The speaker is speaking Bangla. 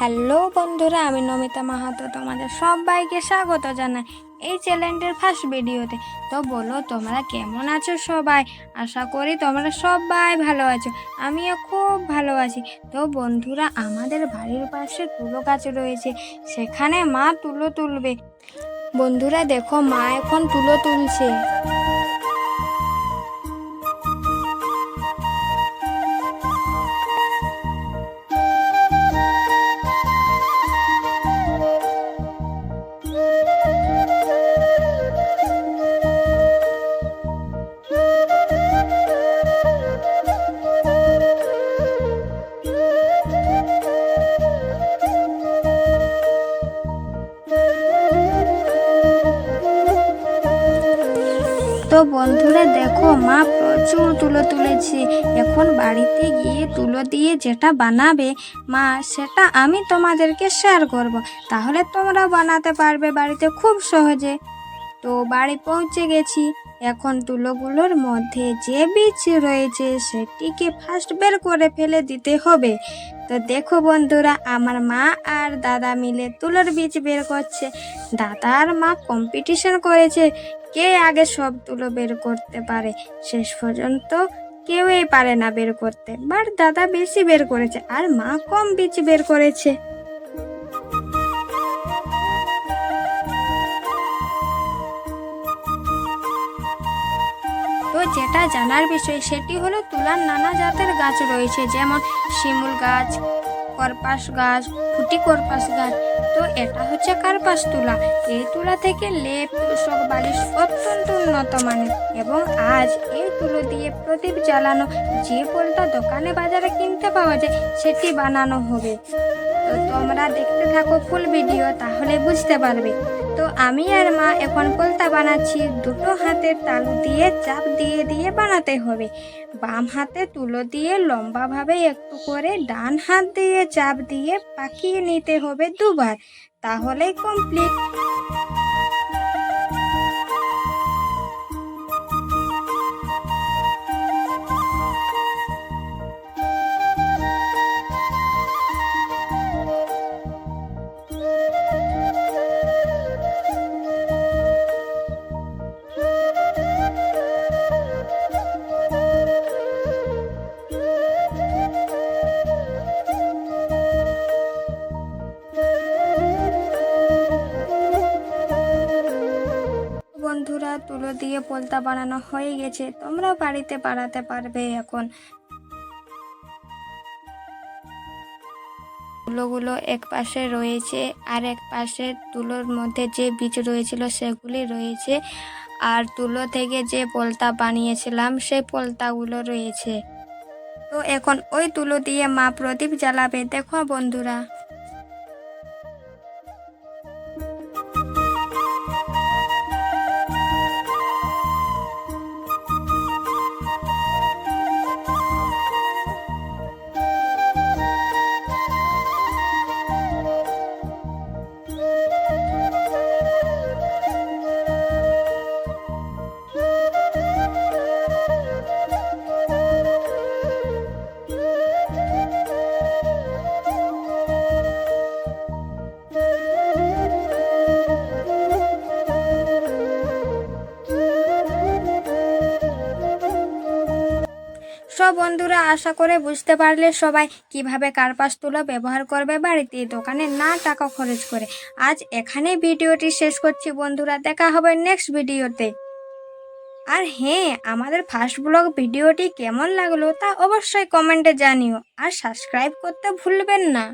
হ্যালো বন্ধুরা, আমি নমিতা মাহাতো, তোমাদের সবাইকে স্বাগত জানাই এই চ্যানেলটির ফার্স্ট ভিডিওতে তো বলো, তোমরা কেমন আছো সবাই? আশা করি তোমরা সবাই ভালো আছো, আমিও খুব ভালো আছি। তো বন্ধুরা, আমাদের বাড়ির পাশে তুলো গাছ রয়েছে, সেখানে মা তুলো তুলবে। বন্ধুরা, দেখো, মা এখন তুলো তুলছে। তো বন্ধুরা দেখো, মা প্রচুর তুলো তুলেছে। এখন বাড়িতে গিয়ে তুলো দিয়ে যেটা বানাবে, মা, সেটা আমি তোমাদেরকে শেয়ার করব। তাহলে তোমরা বানাতে পারবে বাড়িতে খুব সহজে। তো বাড়ি পৌঁছে গেছি। এখন তুলোগুলোর মধ্যে যে বীজ রয়েছে, সেটিকে ফার্স্ট বের করে ফেলে দিতে হবে। তো দেখো বন্ধুরা, আমার মা আর দাদা মিলে তুলোর বীজ বের করছে। দাদা আর মা কম্পিটিশন করেছে কে আগে সব তুলো বের করতে পারে। শেষ পর্যন্ত কেউই পারে না বের করতে, বাট দাদা বেশি বের করেছে আর মা কম বীজ বের করেছে। যেটা জানার বিষয় সেটি হলো তুলার নানা জাতের গাছ রয়েছে, যেমন শিমুল গাছ, করপাস গাছ ফুটি করপাস গাছ। তো এটা হচ্ছে কার্পাস তুলা। এই তুলা থেকে লেপ, তোষক, বালিশ অত্যন্ত উন্নত মানের এবং আজ এই তুলো দিয়ে প্রদীপ জ্বালানো যে পোলটা দোকানে বাজারে কিনতে পাওয়া যায়, সেটি বানানো হবে। তো তোমরা দেখতে থাকো ফুল ভিডিও, তাহলে বুঝতে পারবে। তো আমি আর মা এখন কলতা বানাচ্ছি। দুটো হাতের তালু দিয়ে চাপ দিয়ে দিয়ে বানাতে হবে। বাম হাতে তুলো দিয়ে লম্বাভাবে একটু করে ডান হাত দিয়ে চাপ দিয়ে পাকিয়ে নিতে হবে দুবার। তাহলেই কমপ্লিট তুলো দিয়ে পোলতা বানানো হয়ে গেছে। তোমরা বাড়িতে বানাতে পারবে এখন। তুলোগুলো এক পাশে রয়েছে আর এক পাশে তুলোর মধ্যে যে বীজ রয়েছিল সেগুলি রয়েছে। আর তুলো থেকে যে পোলতা বানিয়েছিলাম, সেই পোলতাগুলো রয়েছে। তো এখন ওই তুলো দিয়ে মা প্রদীপ জ্বালাবে। দেখো বন্ধুরা। সব বন্ধুরা, আশা করে বুঝতে পারলে সবাই কীভাবে কার্পাস তুলো ব্যবহার করবে বাড়িতে। দোকানে না টাকা খরচ করে। আজ এখানে ভিডিওটি শেষ করছি বন্ধুরা, দেখা হবে নেক্সট ভিডিওতে। আর হ্যাঁ আমাদের ফার্স্ট ব্লগ ভিডিওটি কেমন লাগল তা অবশ্যই কমেন্টে জানিও। আর সাবস্ক্রাইব করতে ভুলবেন না।